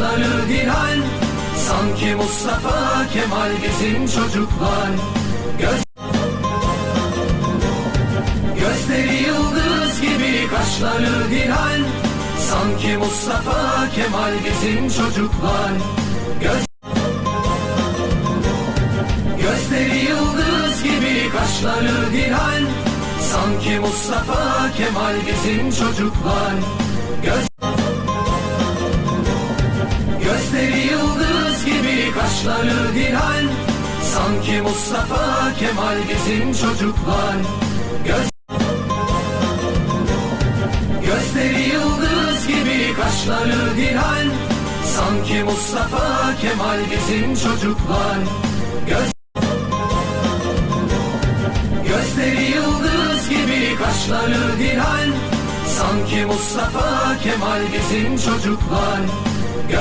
kaşları hilal Sanki Mustafa Kemal bizim çocuklar. Göz Gözleri yıldız gibi kaşları hilal Sanki Mustafa Kemal bizim çocuklar. Göz Gözleri yıldız gibi kaşları hilal Sanki Mustafa Kemal bizim çocuklar. Göz Gözleri yıldız gibi kaşları hilal Sanki Mustafa Kemal bizim çocuklar. Göz Gözleri yıldız gibi kaşları hilal Sanki Mustafa Kemal bizim çocuklar. Göz Gözleri yıldız gibi kaşları hilal Sanki Mustafa Kemal bizim çocuklar. Göz